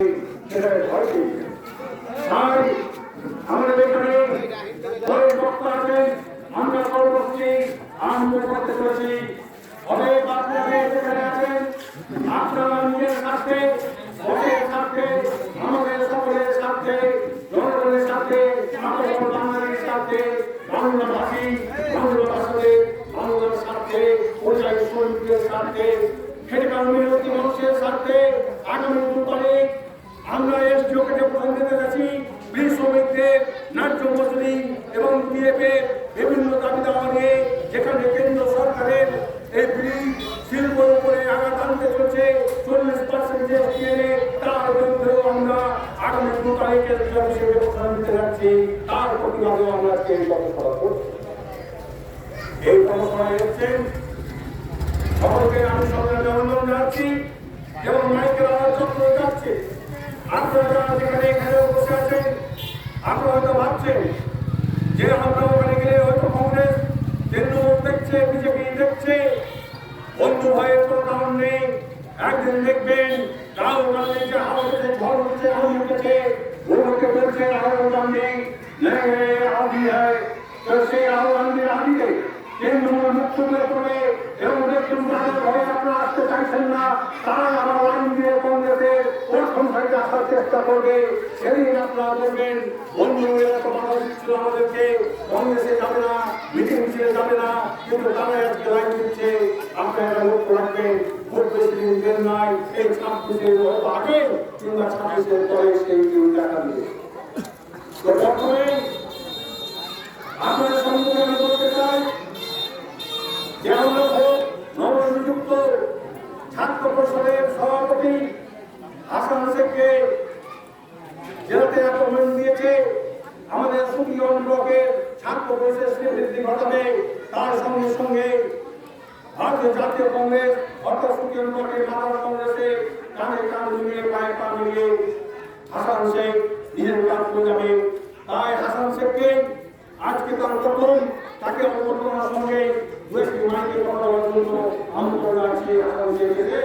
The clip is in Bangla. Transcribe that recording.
ভয় আমাদের মানুষের স্বার্থে আগামী দু তারিখ আমরা এসডিও কেটে প্রধান দিতে যাচ্ছি বীর শ্রমিকদের মজুরি এবং পিএফের বিভিন্ন দাবি দাওয়া নিয়ে যেখানে কেন্দ্র সরকারের এই ব্রিজ শিল্পের উপরে আঘাত আনতে চলছে, চল্লিশ পার্সেন্ট যে এনে তার বিরুদ্ধেও আমরা আগামী দু তারিখে হিসেবে প্রধান দিতে যাচ্ছি, তার প্রতিবাদে আমরা আজকে এই কর্মশালা করছি। এই কর্মশালায় এসেছেন সকলকে আমি সরকারের অভিনন্দন জানাচ্ছি এবং মাইকের আওয়াজ চক্র যাচ্ছে। আপনারা যেখানে এখানে বসে আছেন আপনারা হয়তো ভাবছেন যে আমরা ওখানে গেলে হয়তো কংগ্রেস তৃণমূল দেখছে বিজেপি দেখছে বন্ধু ভাইয়ের কোনো কারণ নেই। একদিন দেখবেন রাহুল গান্ধী যে উঠেছে ঝড় উঠেছে আলু উঠেছে ওগুলোকে বলছে গান্ধী নেই আদি হয় তো সেই গান্ধীর আদিতে তৃণমূল মুক্ত করে এবং দেখুন আসতে চাইছেন না তারা আমার লাইন দিয়ে কংগ্রেসের প্রথম সারিতে আসার চেষ্টা করবে। সেদিন আপনারা বলবেন বন্ধু তো বাধা আমাদেরকে কংগ্রেসে যাবে না মিটিং ছিল যাবে না কিন্তু তারা আজকে লাইন দিচ্ছে আপনারা লক্ষ্য রাখবেন দিন দেন দিন বলতে চাই যে আমরা ভোট নবনিযুক্ত ছাত্র পরিষদের সভাপতি হাসান শেখকে জেলাতে অ্যাপয়েন্টমেন্ট দিয়েছে আমাদের ব্লকের ছাত্র পরিষদের শ্রীবৃদ্ধি ঘটাবে, তার সঙ্গে সঙ্গে ভারতীয় জাতীয় কংগ্রেস অর্থাৎ সুপিয়ন ব্লকের মাদার কংগ্রেসে কানে কান মিলিয়ে, পায়ে পা মিলিয়ে হাসান শেখ নিজের কাজ করে যাবে। তাই হাসান শেখকে আজকে তার প্রথম, তাকে অবর্তমার সঙ্গে দু একটি মাইকে কথা বলার জন্য আমন্ত্রণ আছে হাসান শেখকে।